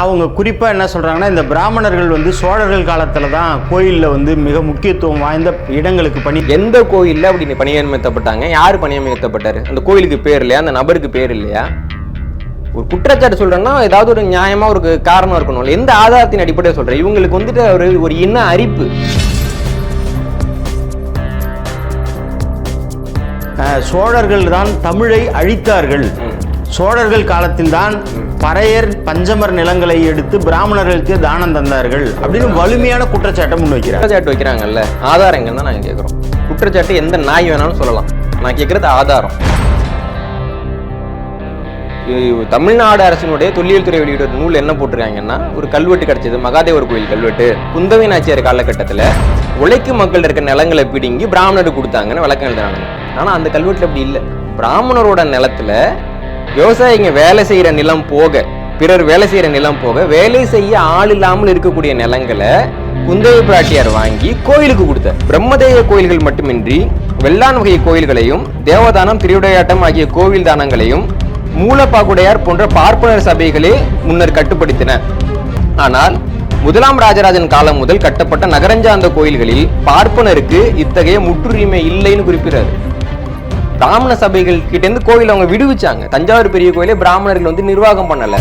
அவங்க குறிப்பாக என்ன சொல்கிறாங்கன்னா இந்த பிராமணர்கள் வந்து சோழர்கள் காலத்தில் தான் கோயிலில் வந்து மிக முக்கியத்துவம் வாய்ந்த இடங்களுக்கு பணி எந்த கோயில்ல அப்படி பணியமர்த்தப்பட்டாங்க? யார் பணியமர்த்தப்பட்டாரு? அந்த கோயிலுக்கு பேர் இல்லையா? அந்த நபருக்கு பேர் இல்லையா? ஒரு குற்றச்சாட்டு சொல்றேன்னா ஏதாவது ஒரு நியாயமா ஒரு காரணம் இருக்கணும். எந்த ஆதாரத்தின் அடிப்படையில் சொல்றேன் இவங்களுக்கு வந்துட்டு ஒரு ஒரு இன அரிப்பு. சோழர்கள் தான் தமிழை அழித்தார்கள். சோழர்கள் காலத்தில்தான் பறையர் பஞ்சமர் நிலங்களை எடுத்து பிராமணர்களுக்கு தானம் தந்தார்கள் அப்படின்னு வலிமையான குற்றச்சாட்டை முன்வைக்கிறார். குற்றச்சாட்டு வைக்கிறாங்கல்ல ஆதாரங்கள் தான் நாங்க கேட்குறோம் குற்றச்சாட்டு எந்த நாய் வேணாலும் சொல்லலாம். நான் கேட்கறது ஆதாரம். தமிழ்நாடு அரசினுடைய தொல்லியல் துறை வெளியிட நூல் என்ன போட்டிருக்காங்கன்னா ஒரு கல்வெட்டு கிடைச்சது மகாதேவர் கோயில் கல்வெட்டு. குந்தவை நாச்சியார் காலகட்டத்தில் உழைக்கும் மக்கள் இருக்க நிலங்களை பிடுங்கி பிராமணருக்கு கொடுத்தாங்கன்னு விளக்கம் எழுதுறாங்க. ஆனா அந்த கல்வெட்டுல அப்படி இல்லை. பிராமணரோட நிலத்துல விவசாயிங்க வேலை செய்கிற நிலம் போக பிறர் வேலை செய்கிற நிலம் போக வேலை செய்ய ஆள் இல்லாமல் இருக்கக்கூடிய நிலங்களை குந்தவை பிராட்டியார் வாங்கி கோயிலுக்கு கொடுத்தார். பிரம்மதேய கோயில்கள் மட்டுமின்றி வெள்ளான் வகை கோயில்களையும் தேவதானம் திருவிடையாட்டம் ஆகிய கோவில் தானங்களையும் மூலப்பாகுடையார் போன்ற பார்ப்பனர் சபைகளே முன்னர் கட்டுப்படுத்தின. ஆனால் முதலாம் ராஜராஜன் காலம் முதல் கட்டப்பட்ட நகரஞ்சார்ந்த கோயில்களில் பார்ப்பனருக்கு இத்தகைய முற்றுரிமை இல்லைன்னு குறிப்பிடுறாரு. பிராமண சபைகள் கிட்டேருந்து கோவில் அவங்க விடுவிச்சாங்க. தஞ்சாவூர் பெரிய கோயிலே பிராமணர்கள் வந்து நிர்வாகம் பண்ணல.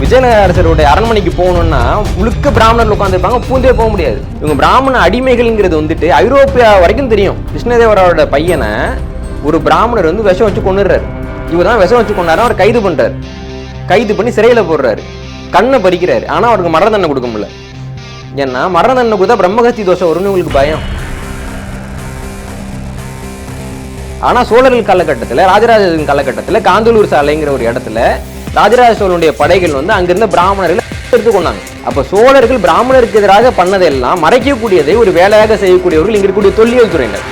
விஜயநகர அரசருடைய அரண்மனைக்கு போகணும்னா முழுக்க பிராமணர்கள் உட்காந்துருப்பாங்க பூந்தே போக முடியாது. இவங்க பிராமண அடிமைகள்ங்கிறது வந்துட்டு ஐரோப்பியா வரைக்கும் தெரியும். கிருஷ்ணதேவரோட பையனை ஒரு பிராமணர் வந்து விஷம் வச்சு கொண்டுடுறாரு இவர் தான் விஷம் வச்சு கொண்டாரு அவர் கைது பண்றாரு. கைது பண்ணி சிறையில போடுறாரு. கண்ணை பறிக்கிறாரு. ஆனா அவருக்கு மரண தண்டனை கொடுக்க முடியல. ஏன்னா மரண தண்டனை கொடுத்தா பிரம்மகஸ்தி தோஷம் வரும்னு உங்களுக்கு பயம். ஆனா சோழர்கள் காலகட்டத்தில் ராஜராஜன் காலகட்டத்துல காந்தலூர் சாலைங்கிற ஒரு இடத்துல ராஜராஜ சோழனுடைய படைகள் வந்து அங்கிருந்த பிராமணர்களை எடுத்து கொண்டாங்க. அப்ப சோழர்கள் பிராமணருக்கு எதிராக பண்ணதெல்லாம் மறைக்கக்கூடியதை ஒரு வேலையாக செய்யக்கூடியவர்கள் இங்க இருக்கக்கூடிய தொல்லியல் துறையினர்.